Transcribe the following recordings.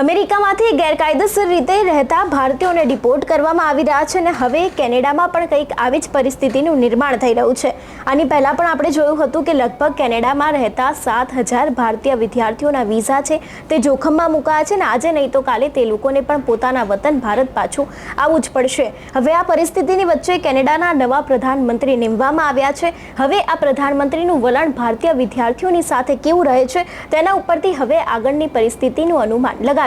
અમેરિકામાંથી ગેરકાયદેસર રીતે રહેતા ભારતીયોને ડિપોર્ટ કરવામાં આવી રહ્યા છે અને હવે કેનેડામાં પણ કંઈક આવી જ પરિસ્થિતિનું નિર્માણ થઈ રહ્યું છે. આની પહેલાં પણ આપણે જોયું હતું કે લગભગ કેનેડામાં રહેતા સાત હજાર ભારતીય વિદ્યાર્થીઓના વિઝા છે તે જોખમમાં મુકાયા છે અને આજે નહીં તો કાલે તે લોકોને પણ પોતાના વતન ભારત પાછું આવવું જ પડશે. હવે આ પરિસ્થિતિની વચ્ચે કેનેડાના નવા પ્રધાનમંત્રી નીમવામાં આવ્યા છે. હવે આ પ્રધાનમંત્રીનું વલણ ભારતીય વિદ્યાર્થીઓની સાથે કેવું રહે છે તેના ઉપરથી હવે આગળની પરિસ્થિતિનું અનુમાન લગાવી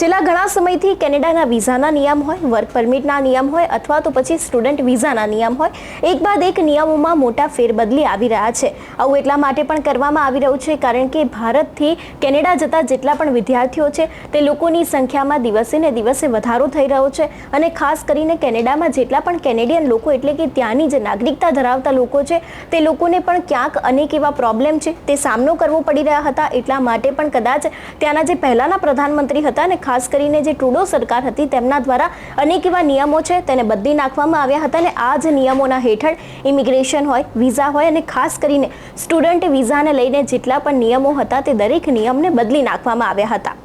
છેલ્લા ઘણા સમયથી કેનેડાના વિઝાના નિયમ હોય, વર્ક પરમિટના નિયમ હોય અથવા તો પછી સ્ટુડન્ટ વિઝાના નિયમ હોય, એક બાદ એક નિયમોમાં મોટા ફેરબદલી આવી રહ્યા છે. આવું એટલા માટે પણ કરવામાં આવી રહ્યું છે કારણ કે ભારતથી કેનેડા જતા જેટલા પણ વિદ્યાર્થીઓ છે, તે લોકોની સંખ્યામાં દિવસે ને દિવસે વધારો થઈ રહ્યો છે અને ખાસ કરીને કેનેડામાં જેટલા પણ કેનેડિયન લોકો એટલે કે ત્યાંની જે નાગરિકતા ધરાવતા લોકો છે, તે લોકોને પણ ક્યાંક અનેક એવા પ્રોબ્લેમ છે તે સામનો કરવો પડી રહ્યા હતા. એટલા માટે પણ કદાચ ત્યાંના જે પહેલાંના પ્રધાનમંત્રી હતા ને ખાસ કરીને જે ટ્રુડો સરકાર હતી તેમના દ્વારા અનેક એવા નિયમો છે, તેને બદલી નાખવામાં આવ્યા હતા અને આ જ નિયમોના હેઠળ ઇમિગ્રેશન હોય, વિઝા હોય અને ખાસ કરીને સ્ટુડન્ટ વિઝાને લઈને જેટલા પણ નિયમો હતા તે દરેક નિયમને બદલી નાખવામાં આવ્યા હતા.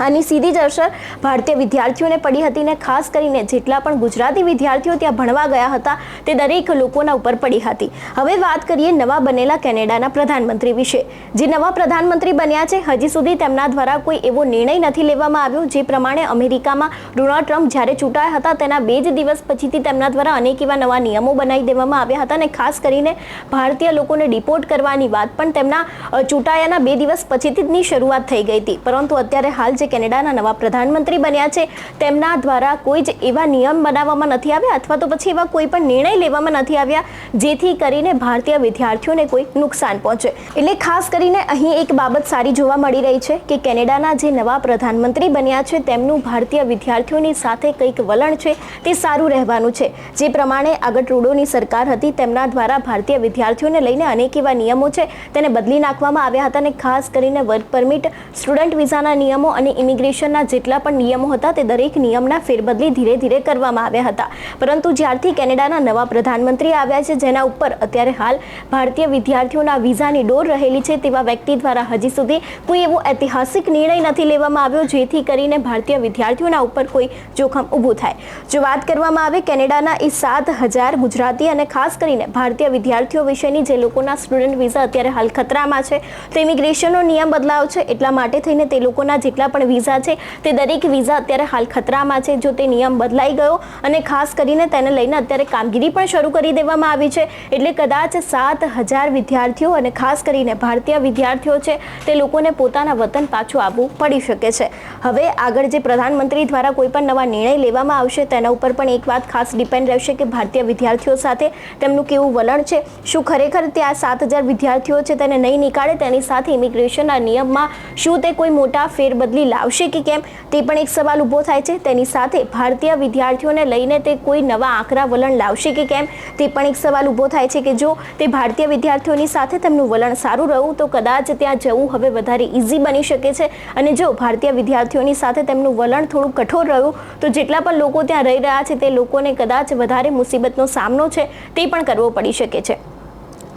આની સીધી જ અસર ભારતીય વિદ્યાર્થીઓને પડી હતી ને ખાસ કરીને જેટલા પણ ગુજરાતી વિદ્યાર્થીઓ ત્યાં ભણવા ગયા હતા તે દરેક લોકોના ઉપર પડી હતી. હવે વાત કરીએ નવા બનેલા કેનેડાના પ્રધાનમંત્રી વિશે. જે નવા પ્રધાનમંત્રી બન્યા છે, હજી સુધી તેમના દ્વારા કોઈ એવો નિર્ણય નથી લેવામાં આવ્યો, જે પ્રમાણે અમેરિકામાં ડોનાલ્ડ ટ્રમ્પ જ્યારે ચૂંટાયા હતા, તેના બે જ દિવસ પછીથી તેમના દ્વારા અનેક એવા નવા નિયમો બનાવી દેવામાં આવ્યા હતા અને ખાસ કરીને ભારતીય લોકોને ડિપોર્ટ કરવાની વાત પણ તેમના ચૂંટાયાના બે દિવસ પછીથી જ શરૂઆત થઈ ગઈ હતી. પરંતુ અત્યારે હાલ જે કેનેડાના નવા પ્રધાનમંત્રી બન્યા છે, તેમના દ્વારા કોઈ જ એવા નિયમ બનાવવામાં નથી આવ્યા અથવા તો પછી એવા કોઈ પણ નિર્ણય લેવામાં નથી આવ્યા, જેથી કરીને ભારતીય વિદ્યાર્થીઓને કોઈ નુકસાન પહોંચે. એટલે ખાસ કરીને અહીં એક બાબત સારી જોવા મળી રહી છે કે કેનેડાના જે નવા પ્રધાનમંત્રી બન્યા છે, તેમનું ભારતીય વિદ્યાર્થીઓની સાથે કંઈક વલણ છે, તે સારું રહેવાનું છે. જે પ્રમાણે આગળ ટ્રુડોની સરકાર હતી, તેમના દ્વારા ભારતીય વિદ્યાર્થીઓને લઈને અનેક એવા નિયમો છે, તેને બદલી નાખવામાં આવ્યા હતા અને ખાસ કરીને વર્ક પરમિટ, સ્ટુડન્ટ વિઝાના નિયમો અને ઇમિગ્રેશનના જેટલા પણ નિયમો હતા તે દરેક નિયમના ફેરબદલી ધીરે ધીરે કરવામાં આવ્યા હતા. પરંતુ જ્યારથી કેનેડાના નવા પ્રધાનમંત્રી આવ્યા છે, જેના ઉપર અત્યારે હાલ ભારતીય વિદ્યાર્થીઓના વિઝાની ડોર રહેલી છે, તેવા વ્યક્તિ દ્વારા હજી સુધી કોઈ એવો ઐતિહાસિક નિર્ણય નથી લેવામાં આવ્યો, જેથી કરીને ભારતીય વિદ્યાર્થીઓના ઉપર કોઈ જોખમ ઊભું થાય. જો વાત કરવામાં આવે, કેનેડાના એ સાત હજાર ગુજરાતી અને ખાસ કરીને ભારતીય વિદ્યાર્થીઓ વિશેની, જે લોકોના સ્ટુડન્ટ વિઝા અત્યારે હાલ ખતરામાં છે, તો ઇમિગ્રેશનનો નિયમ બદલાવ છે, એટલા માટે થઈને તે લોકોના જેટલા પણ વિઝા છે તે દરેક વિઝા અત્યારે હાલ ખતરામાં છે. જો તે નિયમ બદલાઈ ગયો અને ખાસ કરીને તેને લઈને અત્યારે કામગીરી પણ શરૂ કરી દેવામાં આવી છે. એટલે કદાચ સાત હજાર વિદ્યાર્થીઓ અને ખાસ કરીને ભારતીય વિદ્યાર્થીઓ છે તે લોકોને પોતાના વતન પાછું આવવું પડી શકે છે. હવે આગળ જે પ્રધાનમંત્રી દ્વારા કોઈ પણ નવા નિર્ણય લેવામાં આવશે તેના ઉપર પણ એક વાત ખાસ ડિપેન્ડ રહેશે કે ભારતીય વિદ્યાર્થીઓ સાથે તેમનું કેવું વલણ છે? શું ખરેખર ત્યાં સાત હજાર વિદ્યાર્થીઓ છે તેને નહીં નીકાળે? તેની સાથે ઇમિગ્રેશનના નિયમમાં શું તે કોઈ મોટા ફેરબદલી લાવશે કે કેમ? તે પણ એક સવાલ ઊભો થાય છે. તેની સાથે ભારતીય વિદ્યાર્થીઓને લઈને તે કોઈ નવા આકરા વલણ લાવશે કે કેમ? તે પણ એક સવાલ ઊભો થાય છે કે જો તે ભારતીય વિદ્યાર્થીઓની સાથે તેમનું વલણ સારું રહ્યું, તો કદાચ ત્યાં જવું હવે વધારે ઇઝી બની શકે છે. અને જો ભારતીય વિદ્યાર્થીઓની સાથે તેમનું વલણ થોડું કઠોર રહ્યું, તો જેટલા પણ લોકો ત્યાં રહી રહ્યા છે, તે લોકોને કદાચ વધારે મુસીબતનો સામનો છે, તે પણ કરવો પડી શકે છે.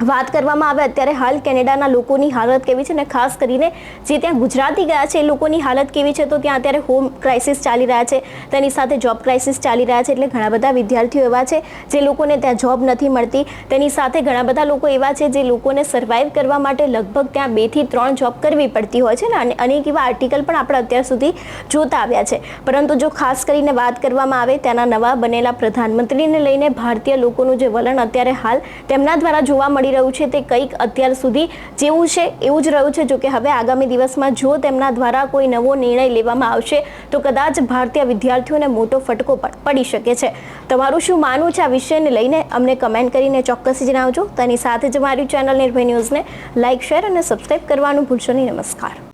વાત કરવામાં આવે અત્યારે હાલ કેનેડાના લોકોની હાલત કેવી છે ને ખાસ કરીને જે ત્યાં ગુજરાતી ગયા છે, એ લોકોની હાલત કેવી છે? તો ત્યાં અત્યારે હોમ ક્રાઇસિસ ચાલી રહ્યા છે, તેની સાથે જોબ ક્રાઇસિસ ચાલી રહ્યા છે એટલે ઘણા બધા વિદ્યાર્થીઓ એવા છે જે લોકોને ત્યાં જોબ નથી મળતી. તેની સાથે ઘણા બધા લોકો એવા છે જે લોકોને સર્વાઈવ કરવા માટે લગભગ ત્યાં બેથી ત્રણ જોબ કરવી પડતી હોય છે ને, અને અનેક એવા આર્ટિકલ પણ આપણે અત્યાર સુધી જોતા આવ્યા છે. પરંતુ જો ખાસ કરીને વાત કરવામાં આવે, ત્યાંના નવા બનેલા પ્રધાનમંત્રીને લઈને ભારતીય લોકોનું જે વલણ અત્યારે હાલ તેમના દ્વારા જોવા મળી રહ્યું છે તે કંઈક અત્યાર સુધી જેવું છે, એવું જ રહ્યું છે. જો કે હવે આગામી દિવસમાં જો તેમના દ્વારા કોઈ નવો નિર્ણય લેવામાં આવશે, તો કદાચ ભારતીય વિદ્યાર્થીઓને મોટો ફટકો પણ પડી શકે છે. તમારું શું માનવું છે આ વિષયને લઈને? અમને કમેન્ટ કરીને ચોક્કસ જણાવજો. તેની સાથે જ મારી ચેનલ નિર્ભય ન્યૂઝને લાઇક શેર અને સબસ્ક્રાઈબ કરવાનું ભૂલશો નહીં. નમસ્કાર.